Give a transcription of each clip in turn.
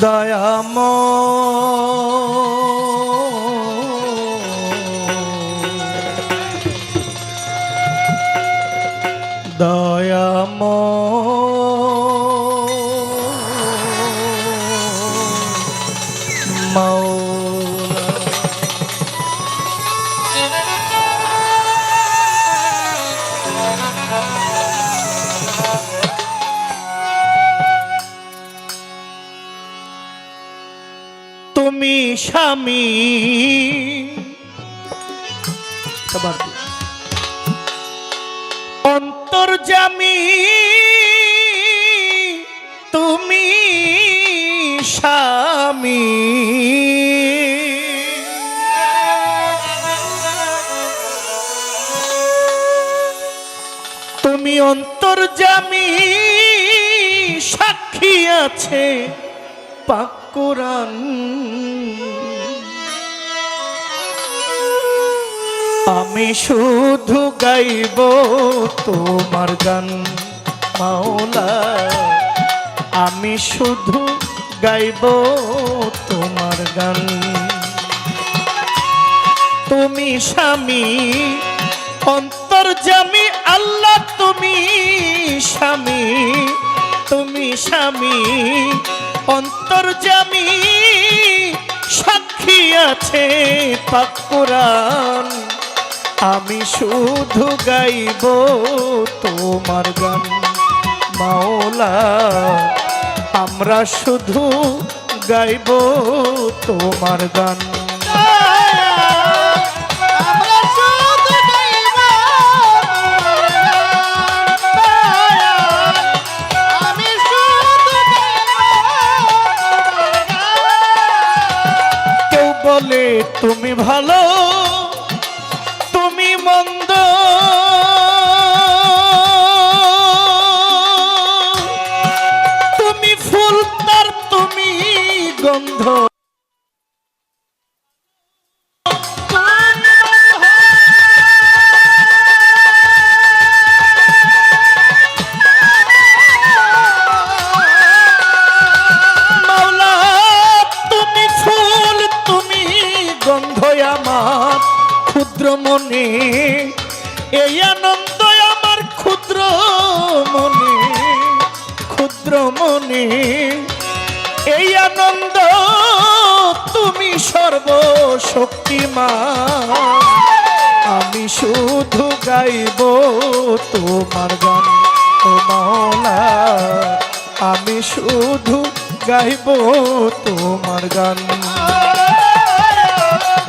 দয়াম স্বামী। অন্তর্জামী তুমি স্বামী। তুমি অন্তর্জামী সাক্ষী আছে। পাকুরান আমি শুধু গাইব তোমার গান, মাওলা। আমি শুধু গাইব তোমার গান। তুমি স্বামী অন্তর্জামী আল্লাহ তুমি স্বামী। তুমি স্বামী অন্তর্জামী সাক্ষী আছে পাকুরান আমি শুধু গাইব তোমার গান। মাওলা, আমরা শুধু গাইব তোমার গান। তুমি ভালো তুমি মন্দ। তুমি ফুল তার তুমি গন্ধ। গন্ধ আমার ক্ষুদ্র মনে, এই আনন্দ আমার ক্ষুদ্র মনে ক্ষুদ্র মনে, এই আনন্দ তুমি সর্বশক্তিমান। আমি শুধু গাইব তোমার গান ও মাওলা আমি শুধু গাইব তোমার গান।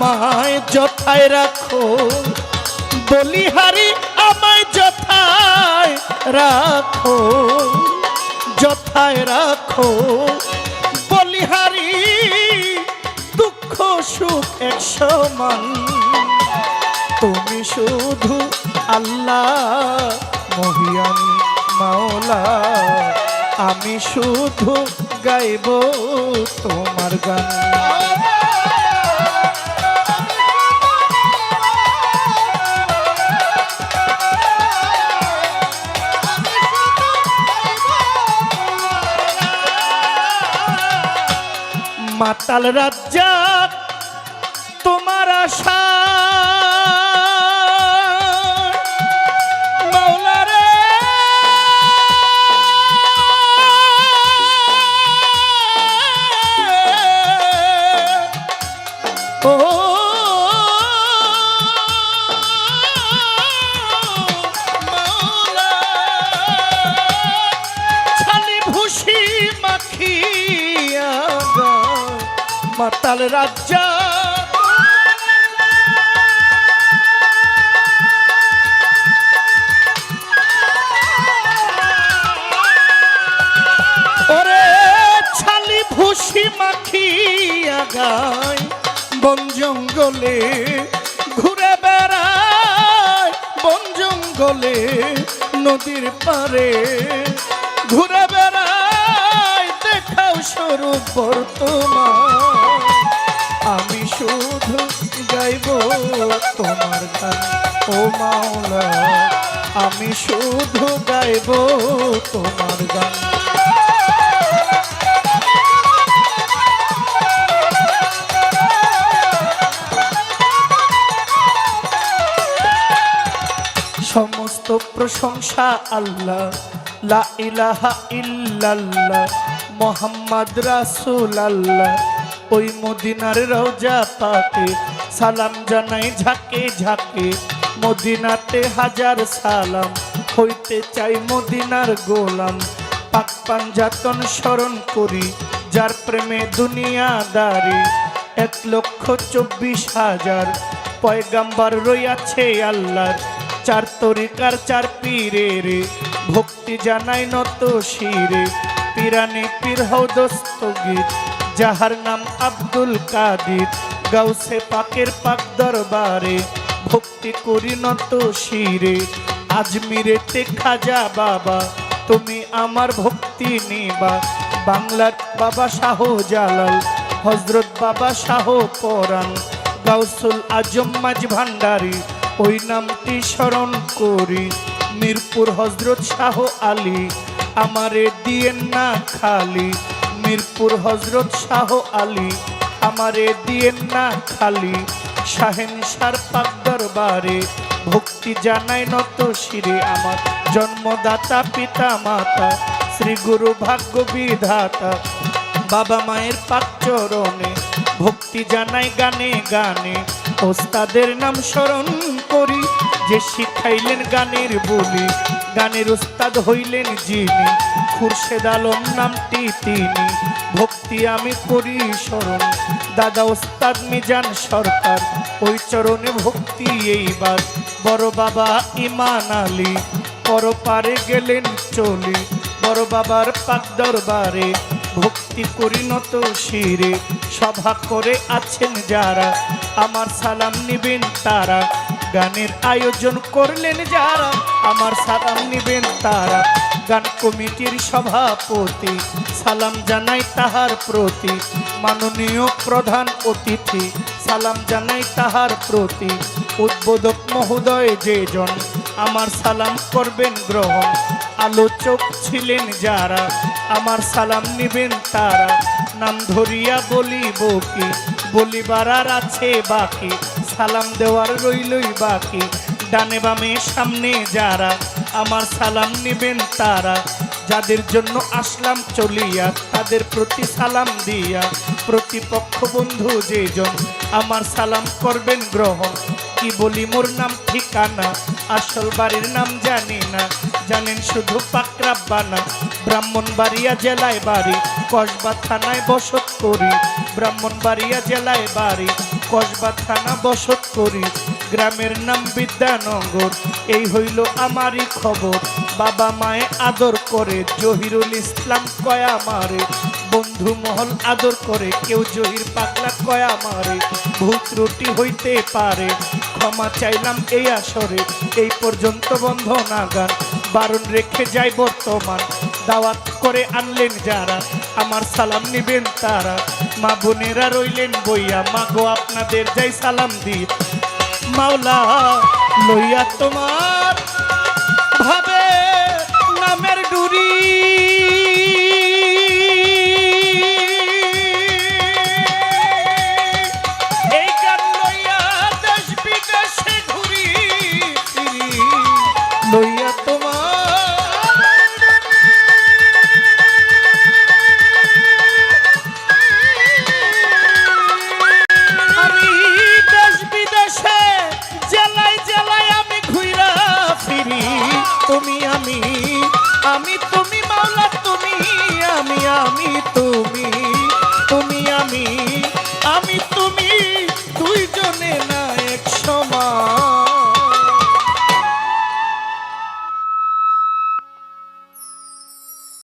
আমায় যথায় রাখো। বলিহারি আমায় যথায় রাখো। যথায় রাখো। বলিহারি, দুঃখ সুখ এক সমান। তুমি শুধু আল্লাহ, মহিয়ান মাওলা। আমি শুধু গাইব তোমার গান। মাতাল রাজ্জা তোমার আশা। মাওলা মাতাল রাজ্য। ওরে ছালি ভুসি মাখিয়া গায় বন জঙ্গলে ঘুরে বেড়ায়। বন জঙ্গলে নদীর পারে ঘুরে বেড়ায়। দেখাও স্বরূপ বর্তমান। আমি শুধু গাইব তোমার গান, ও মাওলা। আমি শুধু গাইব তোমার গান। সমস্ত প্রশংসা আল্লাহ, লা ইলাহা ইল্লাল্লাহ, মোহাম্মদ রাসূল আল্লাহ ওই মদিনার রওজা পাকে সালাম জানাই ঝাঁকে ঝাঁকে, মদিনাতে হাজার সালাম। হইতে চাই মদিনার গোলাম। পাক পাঞ্জাতন স্মরণ করি, যার প্রেমে দুনিয়াদারি এক লক্ষ চব্বিশ হাজার পয়গাম্বার রইয়াছে আল্লাহর। চার তরিকার চার পীরে রে ভক্তি জানাই নত শিরে। পিরানি পীর হৌদস্তগীত যাহার নাম আব্দুল কাদির, গাউসে পাকের পাক দরবারে, ভক্তি করি নত শিরে। আজমিরেতে খাজা বাবা, তুমি আমার ভক্তি নিবা। বাংলার বাবা শাহ জালাল, হজরত বাবা শাহ পরাণ। গাউসুল আজম মাঝ ভান্ডারী, ওই নামটি স্মরণ করি। মিরপুর হজরত শাহ আলী, আমারে দিয়েন না খালি। মিরপুর হজরত শাহ আলী আমারে দিয়েন না খালি। শাহেন সার পাক দরবারে ভক্তি জানাই নত শিরে আমার জন্মদাতা পিতা মাতা শ্রী গুরু ভাগ্য বিধাতা বাবা মায়ের পাক চরণে ভক্তি জানাই গানে গানে। ওস্তাদের নাম স্মরণ করি যে শিখাইলেন গানের বলি, গানের উস্তাদ হইলেন যিনি, খুরশেদ আলম নামটি তিনি। ভক্তি আমি করি স্মরণ, দাদা ওস্তাদ মিজান সরকার, ওই চরণে ভক্তি এইবার। বড় বাবা ইমান আলী, পরপারে গেলেন চলি। বড় বাবার পাক দরবারে ভক্তি করি নত শিরে। সভা করে আছেন যারা, আমার সালাম নিবেন তারা। গানের আয়োজন করলেন যারা, আমার সালাম নিবেন তারা। গান কমিটির সভাপতি, সালাম জানাই তাহার প্রতি। মাননীয় প্রধান অতিথি, সালাম জানাই তাহার প্রতি। উদ্বোধক মহোদয় যে জন আমার সালাম করবেন গ্রহণ। আলোচক ছিলেন যারা, আমার সালাম নিবেন তারা। নাম ধরিয়া বলিব কি? বলিবার আর আছে বাকি। সালাম দেওয়ার রইলই বাকি। ডানে বামে সামনে যারা, আমার সালাম নিবেন তারা। যাদের জন্য আসলাম চলিয়া, তাদের প্রতি সালাম দিয়া। প্রতিপক্ষ বন্ধু যেজন, আমার সালাম করবেন গ্রহণ। কি বলি, মোর নাম ঠিকানা। আসল বাড়ির নাম জানি না। জানেন শুধু পাকরাব্বানা ব্রাহ্মণবাড়িয়া জেলায় বাড়ি, কসবা থানায় বসত করি। ব্রাহ্মণবাড়িয়া জেলায় বাড়ি, কসবা থানা বসত করি। গ্রামের নাম বিদ্যানগর, এই হইল আমারই খবর। বাবা মায়ে আদর করে, জহিরুল ইসলাম কয়া মারে বন্ধু মহল আদর করে, কেউ জহির পাগলা কয়া মারে ভূত রুটি হইতে পারে ক্ষমা চাইলাম এই আসরে, এই পর্যন্ত বন্ধ না গান। বারণ রেখে যাই বর্তমান, দাওয়াত করে আনলেন যারা, আমার সালাম নিবেন তারা। মা বোনেরা রইলেন বইয়া, মা গো আপনাদের যাই সালাম দি মাওলা, লইয়া তোমার তুমি আমি আমি তুমি